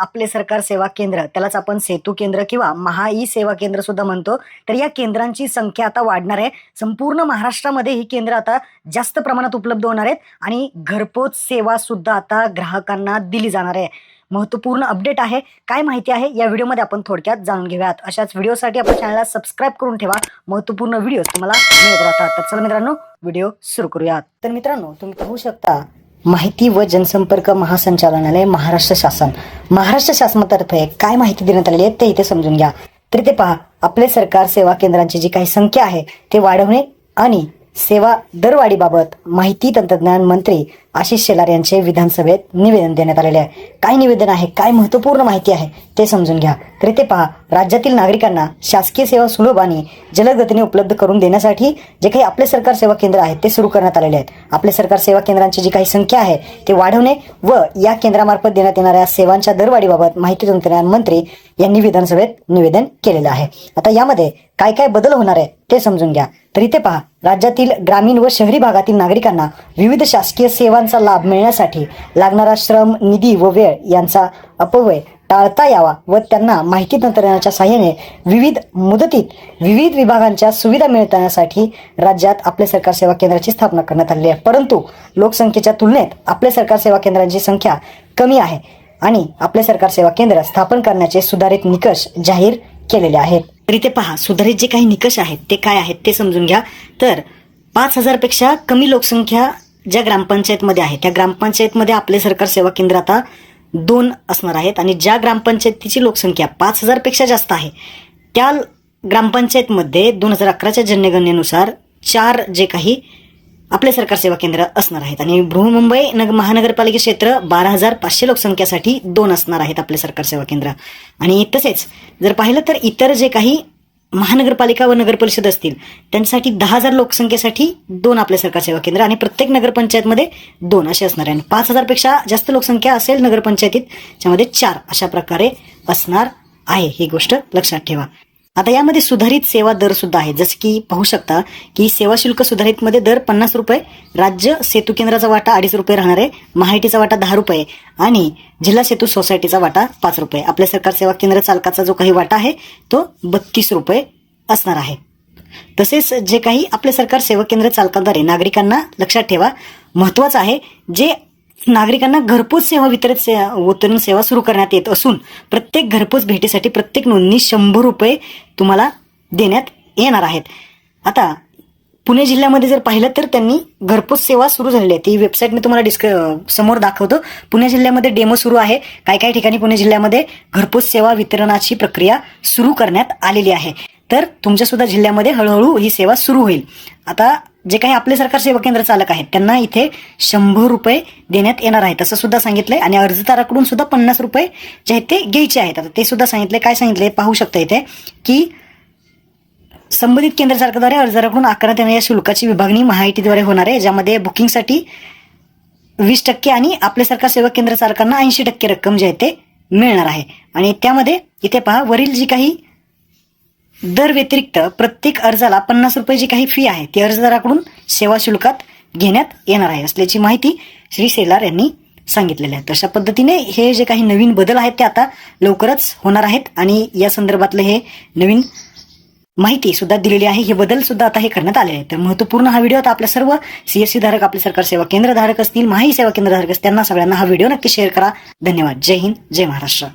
आपले सरकार सेवा केंद्र त्यालाच आपण सेतू केंद्र किंवा महा ई सेवा केंद्र सुद्धा म्हणतो. तर या केंद्रांची संख्या आता वाढणार आहे. संपूर्ण महाराष्ट्रामध्ये ही केंद्र आता जास्त प्रमाणात उपलब्ध होणार आहेत आणि घरपोच सेवा सुद्धा आता ग्राहकांना दिली जाणार आहे. महत्त्वपूर्ण अपडेट आहे. काय माहिती आहे? या व्हिडिओमध्ये आपण थोडक्यात जाणून घेऊयात. अशाच व्हिडिओसाठी आपण चॅनलला सबस्क्राईब करून ठेवा. महत्त्वपूर्ण व्हिडिओ तुम्हाला मिळत राहतात. तर चला मित्रांनो व्हिडिओ सुरू करूयात. तर मित्रांनो तुम्ही पाहू शकता माहिती व जनसंपर्क महासंचालनालय महाराष्ट्र शासन. महाराष्ट्र शासनातर्फे काय माहिती देण्यात आलेली आहे ते इथे समजून घ्या. तर ते पहा आपले सरकार सेवा केंद्रांची जी काही संख्या आहे ते वाढवणे आणि सेवा दरवाढीबाबत माहिती तंत्रज्ञान मंत्री आशिष शेलार यांचे विधानसभेत निवेदन देण्यात आलेले आहे. काय निवेदन आहे? काय महत्त्वपूर्ण माहिती आहे? ते समजून घ्या. तरी ते पहा राज्यातील नागरिकांना शासकीय सेवा सुलभ आणि जलदगतीने उपलब्ध करून देण्यासाठी जे काही आपले सरकार सेवा केंद्र आहेत ते सुरू करण्यात आलेले आहेत. आपले सरकार सेवा केंद्रांची जी काही संख्या आहे ते वाढवणे व या केंद्रामार्फत देण्यात येणाऱ्या सेवांच्या दरवाढीबाबत माहिती तंत्रज्ञान मंत्री यांनी विधानसभेत निवेदन केलेलं आहे. आता यामध्ये काय काय बदल होणार आहे ते समजून घ्या. तर इथे पहा राज्यातील ग्रामीण व शहरी भागातील नागरिकांना विविध शासकीय सेवांचा लाभ मिळण्यासाठी लागणारा श्रम निधी व वेळ यांचा अपव्यय टाळता यावा व त्यांना माहिती तंत्रज्ञानाच्या साहाय्याने विविध मुदतीत विविध विभागांच्या सुविधा मिळवण्यासाठी राज्यात आपले सरकार सेवा केंद्राची स्थापना करण्यात आली आहे. परंतु लोकसंख्येच्या तुलनेत आपले सरकार सेवा केंद्रांची संख्या कमी आहे आणि आपले सरकार सेवा केंद्र स्थापन करण्याचे सुधारित निकष जाहीर केलेले आहेत. तर इथे पहा सुधारित जे काही निकष आहेत ते काय आहेत ते समजून घ्या. तर पाच हजारपेक्षा कमी लोकसंख्या ज्या ग्रामपंचायतमध्ये आहे त्या ग्रामपंचायतमध्ये आपले सरकार सेवा केंद्र आता दोन असणार आहेत आणि ज्या ग्रामपंचायतीची लोकसंख्या पाच हजारपेक्षा जास्त आहे त्या ग्रामपंचायतमध्ये दोन हजार अकराच्या जनगणनेनुसार चार जे काही आपले सरकार सेवा केंद्र असणार आहेत. आणि बृहमुंबई नग महानगरपालिका क्षेत्र बारा हजार पाचशे लोकसंख्यासाठी दोन असणार आहेत आपले सरकार सेवा केंद्र. आणि तसेच जर पाहिलं तर इतर जे काही महानगरपालिका व नगर परिषद असतील त्यांच्यासाठी दहा हजार लोकसंख्येसाठी दोन आपले सरकार सेवा केंद्र आणि प्रत्येक नगरपंचायतमध्ये दोन असे असणार आहे आणि पाच हजारपेक्षा जास्त लोकसंख्या असेल नगरपंचायतीत त्यामध्ये चार अशा प्रकारे असणार आहे. ही गोष्ट लक्षात ठेवा. आता यामध्ये सुधारित सेवा दर सुद्धा आहे. जसं की पाहू शकता की सेवा शुल्क सुधारित मध्ये दर पन्नास रुपये राज्य सेतू केंद्राचा वाटा अडीच रुपये राहणार आहे महाआयटीचा वाटा दहा रुपये आणि जिल्हा सेतू सोसायटीचा वाटा पाच रुपये. आपल्या सरकार सेवा केंद्र चालकाचा जो काही वाटा आहे तो बत्तीस रुपये असणार आहे. तसेच जे काही आपले सरकार सेवा केंद्र चालकाद्वारे नागरिकांना लक्षात ठेवा महत्वाचं आहे जे नागरिकांना घरपोच सेवा वितरित से वितरण सेवा सुरू करण्यात येत असून प्रत्येक घरपोच भेटीसाठी प्रत्येक नोंदणी शंभर रुपये तुम्हाला देण्यात येणार आहेत. आता पुणे जिल्ह्यामध्ये जर पाहिलं तर त्यांनी घरपोच सेवा सुरू झालेली आहे ती वेबसाईट मी तुम्हाला डिस्क समोर दाखवतो. पुणे जिल्ह्यामध्ये डेमो सुरू आहे. काय काय ठिकाणी पुणे जिल्ह्यामध्ये घरपोच सेवा वितरणाची प्रक्रिया सुरू करण्यात आलेली आहे. तर तुमच्या सुद्धा जिल्ह्यामध्ये हळूहळू ही सेवा सुरू होईल. आता जे काही आपले सरकार सेवा केंद्र चालक आहेत त्यांना इथे शंभर रुपये देण्यात येणार आहेत असं सुद्धा सांगितलंय. आणि अर्जदाराकडून सुद्धा पन्नास रुपये जे आहेत ते घ्यायचे आहेत. आता ते सुद्धा सांगितले काय सांगितले पाहू शकता इथे की संबंधित केंद्र सरकारद्वारे अर्जदाराकडून आकारण्यात येणाऱ्या शुल्काची विभागणी महाआयटीद्वारे होणार आहे ज्यामध्ये बुकिंगसाठी वीस टक्के आणि आपले सरकार सेवा केंद्र चालकांना ऐंशी टक्के रक्कम जे आहे ते मिळणार आहे. आणि त्यामध्ये इथे पहा वरील जी काही दर व्यतिरिक्त प्रत्येक अर्जाला पन्नास रुपये जी काही फी आहे ती अर्जदाराकडून सेवा शुल्कात घेण्यात येणार आहे असल्याची माहिती श्री सेलार यांनी सांगितलेली आहे. तशा पद्धतीने हे जे काही नवीन बदल आहेत ते आता लवकरच होणार आहेत आणि या संदर्भातलं हे नवीन माहिती सुद्धा दिलेली आहे. हे बदल सुद्धा आता हे करण्यात आले आहे तर महत्त्वपूर्ण हा व्हिडिओ आता आपल्या सर्व सीएससी धारक आपले सरकार सेवा केंद्र धारक असतील माही सेवा केंद्र धारक असतील त्यांना सगळ्यांना हा व्हिडिओ नक्की शेअर करा. धन्यवाद. जय हिंद. जय महाराष्ट्र.